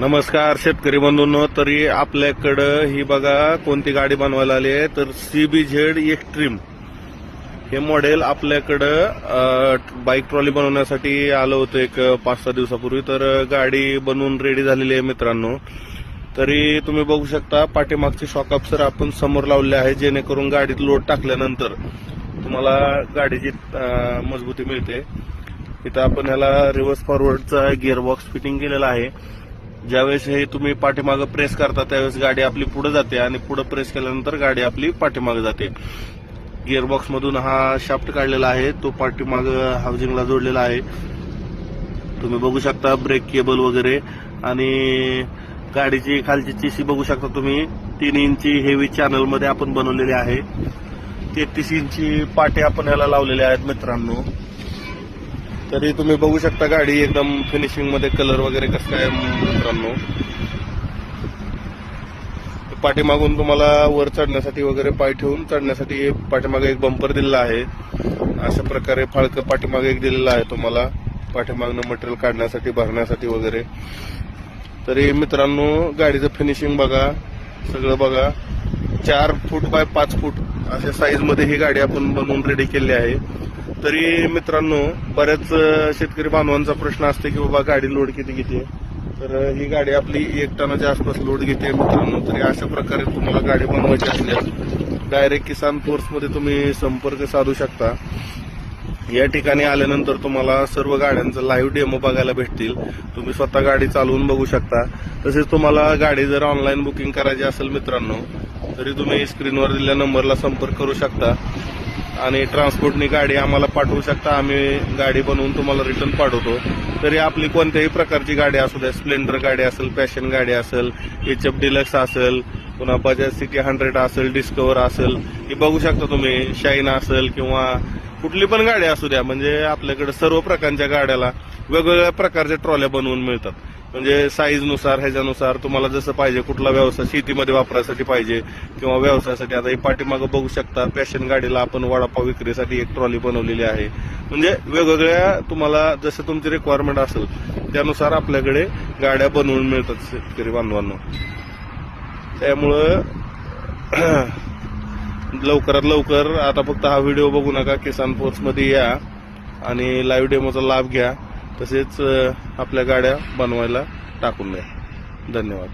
नमस्कार शेतकरी बंधूंनो. तरी आपल्याकडं ही बघा कोणती गाडी बनवायला आली आहे? तर सीबी झेड एक्स्ट्रीम हे मॉडेल आपल्याकडं बाईक ट्रॉली बनवण्यासाठी आलं होतं एक पाच सहा दिवसापूर्वी. तर गाडी बनवून रेडी झालेली आहे मित्रांनो. तरी तुम्ही बघू शकता पाठीमागचे शॉक सर आपण समोर लावले आहे जेणेकरून गाडीत लोड टाकल्यानंतर तुम्हाला गाडीची मजबूती मिळते. इथं आपण ह्याला रिव्हर्स फॉरवर्डचा गिअरबॉक्स फिटिंग केलेला आहे. ज्यावेळेस हे तुम्ही पाठीमागं प्रेस करता त्यावेळेस गाडी आपली पुढे जाते आणि पुढे प्रेस केल्यानंतर गाडी आपली पाठीमागं जाते. गिअरबॉक्स मधून हा शाफ्ट काढलेला आहे तो पाठीमाग हाऊसिंगला जोडलेला आहे. तुम्ही बघू शकता ब्रेक केबल वगैरे आणि गाडीची खालची चीसी बघू शकता तुम्ही. तीन इंची हेवी चॅनलमध्ये आपण बनवलेली आहे. तेहतीस इंची पाटे आपण ह्याला लावलेले आहेत मित्रांनो. तरी तुम्ही बघू शकता गाडी एकदम फिनिशिंगमध्ये कलर वगैरे कसं काय मित्रांनो. पाठीमागून तुम्हाला वर चढण्यासाठी वगैरे पाय ठेवून चढण्यासाठी पाठीमागे एक बंपर दिलेला आहे. अशा प्रकारे फाळकं पाठीमागे एक दिलेला आहे तुम्हाला. पाठीमागनं मटेरियल काढण्यासाठी भरण्यासाठी वगैरे. तरी मित्रांनो गाडीचं फिनिशिंग बघा. सगळं बघा. चार फूट बाय पाच फूट अशा साईजमध्ये ही गाडी आपण बनवून रेडी केली आहे. तरी मित्रांनो बऱ्याच शेतकरी बांधवांचा प्रश्न असतो की बाबा गाडी लोड किती घेते? तर ही गाडी आपली एक टनाच्या आसपास लोड घेते मित्रांनो. तरी अशा प्रकारे तुम्हाला गाडी बनवायची असल्यास डायरेक्ट किसान फोर्समध्ये तुम्ही संपर्क साधू शकता. या ठिकाणी आल्यानंतर तुम्हाला सर्व गाड्यांचं लाईव्ह डेमो बघायला भेटतील. तुम्ही स्वतः गाडी चालवून बघू शकता. तसेच तुम्हाला गाडी जर ऑनलाईन बुकिंग करायची असेल मित्रांनो तरी तुम्ही स्क्रीनवर दिलेल्या नंबरला संपर्क करू शकता. आणि ट्रान्सपोर्टनी गाडी आम्हाला पाठवू शकता. आम्ही गाडी बनवून तुम्हाला रिटर्न पाठवतो. तरी आपली कोणत्याही प्रकारची गाडी असू द्या स्प्लेंडर गाडी असेल पॅशन गाडी असेल एच एफ डिलक्स असेल पुन्हा बजाज सिटी हंड्रेड असेल डिस्कवर असेल हे बघू शकता तुम्ही. शाईन असेल किंवा कुठली पण गाडी असू द्या. म्हणजे आपल्याकडे सर्व प्रकारच्या गाड्याला वेगवेगळ्या प्रकारच्या ट्रॉल्या बनवून मिळतात. म्हणजे साईजनुसार ह्याच्यानुसार तुम्हाला जसं पाहिजे कुठला व्यवसाय शेतीमध्ये वापरायसाठी पाहिजे किंवा व्यवसायासाठी. आता हे पाठीमागं बघू शकता पॅशन गाडीला आपण वडापाव विक्रीसाठी एक ट्रॉली बनवलेली आहे. म्हणजे वेगवेगळ्या तुम्हाला जसं तुमची रिक्वायरमेंट असेल त्यानुसार आपल्याकडे गाड्या बनवून मिळतात शेतकरी बांधवांना. त्यामुळं लवकरात लवकर आता फक्त हा व्हिडिओ बघू नका किसान पोस्टमध्ये या आणि लाईव्ह डेमोचा लाभ घ्या. तसेच आपल्या गाड्या बनवायला टाकून द्या. धन्यवाद.